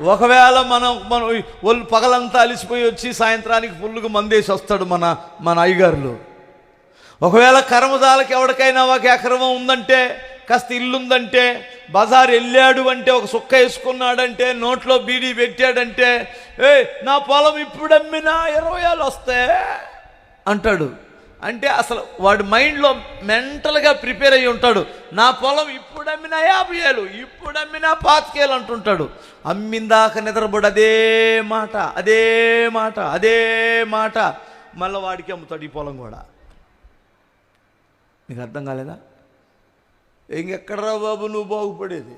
ఒకవేళ మనం మనం వాళ్ళు పగలంతా అలిసిపోయి వచ్చి సాయంత్రానికి ఫుల్గా మందేసి వస్తాడు మన మన అయ్యగారులు. ఒకవేళ కర్మదాలకి ఎవరికైనా ఒక అక్రమం ఉందంటే కాస్త ఇల్లుందంటే బజార్ వెళ్ళాడు అంటే ఒక సుక్క వేసుకున్నాడంటే నోట్లో బీడీ పెట్టాడంటే ఏ నా పొలం ఇప్పుడు అమ్మినా ఇరవై ఏళ్ళు వస్తే అంటాడు. అంటే అసలు వాడి మైండ్లో మెంటల్గా ప్రిపేర్ అయ్యి ఉంటాడు. నా పొలం ఇప్పుడు అమ్మినా యాభై ఏళ్ళు ఇప్పుడు అమ్మినా పాతికేలు అంటుంటాడు. అమ్మిందాక నిద్రపోడు అదే మాట అదే మాట అదే మాట. మళ్ళీ వాడికి అమ్ముతాడు ఈ పొలం కూడా. నీకు అర్థం కాలేదా? ఇంకెక్కడరా బాబు నువ్వు బాగుపడేది?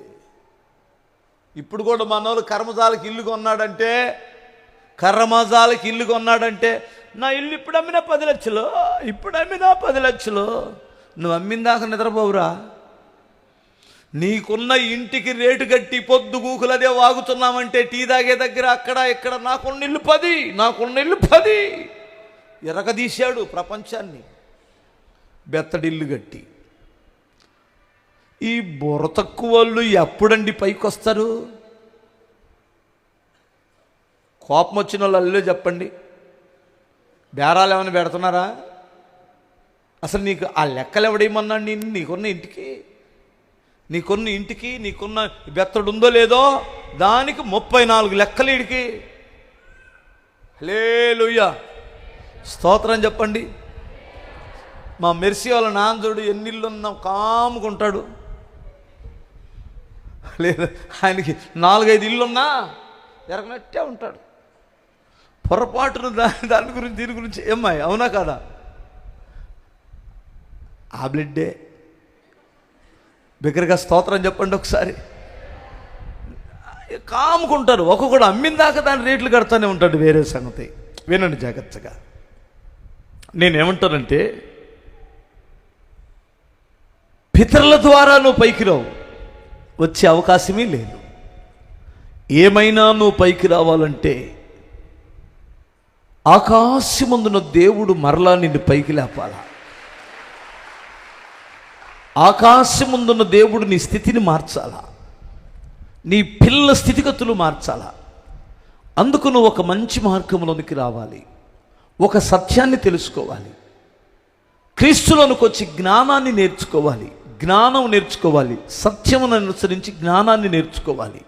ఇప్పుడు కూడా మనోళ్ళు కర్మజాలకి ఇల్లు కొన్నాడంటే కర్మజాలకి ఇల్లు కొన్నాడంటే నా ఇల్లు ఇప్పుడు అమ్మినా పది లక్షలు ఇప్పుడు అమ్మినా పది లక్షలు. నువ్వు అమ్మిందాక నిద్రపోవురా. నీకున్న ఇంటికి రేటు కట్టి పొద్దు గూకులదే వాగుతున్నామంటే టీ తాగే దగ్గర అక్కడ ఇక్కడ నాకున్న ఇల్లు పది నాకున్న ఇల్లు పది. ఎరగదీశాడు ప్రపంచాన్ని. బెత్తడిల్లు కట్టి ఈ బుర్ర తక్కువ వాళ్ళు ఎప్పుడండి పైకి వస్తారు కోపం వచ్చిన వాళ్ళు అల్లే చెప్పండి. బేరాలు ఏమైనా పెడుతున్నారా? అసలు నీకు ఆ లెక్కలు ఎవడేమన్నాడు నేను నీకున్న ఇంటికి? నీకున్న ఇంటికి? నీకున్న బెత్తడు ఉందో లేదో? దానికి ముప్పై నాలుగు లెక్కలు ఇడికి హలే స్తోత్రం చెప్పండి. మా మెర్సీ వాళ్ళ నాన్నదుడు ఎన్నిళ్ళున్నా కాముకుంటాడు. లేదు ఆయనకి నాలుగైదు ఇల్లున్నా ఎరగనట్టే ఉంటాడు. పొరపాటును దాని దాని గురించి దీని గురించి ఏమ్మాయి? అవునా కాదా? ఆ బ్లడ్డే. బిగ్గరగా స్తోత్రం చెప్పండి ఒకసారి. కాముకుంటారు. ఒక్కొక్కడు అమ్మిందాక దాని రేట్లు కడతానే ఉంటాడు వేరే సంగతి. వినండి జాగ్రత్తగా. నేనేమంటానంటే పితరుల ద్వారా నువ్వు పైకి రావు. వచ్చే అవకాశమే లేదు. ఏమైనా నువ్వు పైకి రావాలంటే ఆకాశమందున దేవుడు మరలా నిన్ను పైకి లేపాల? ఆకాశముందున్న దేవుడు నీ స్థితిని మార్చాలా? నీ పిల్లల స్థితిగతులు మార్చాలా? అందుకు నువ్వు ఒక మంచి మార్గంలోనికి రావాలి. ఒక సత్యాన్ని తెలుసుకోవాలి. క్రీస్తులోనికి వచ్చి జ్ఞానాన్ని నేర్చుకోవాలి. జ్ఞానం నేర్చుకోవాలి. సత్యమును అనుసరించి జ్ఞానాన్ని నేర్చుకోవాలి.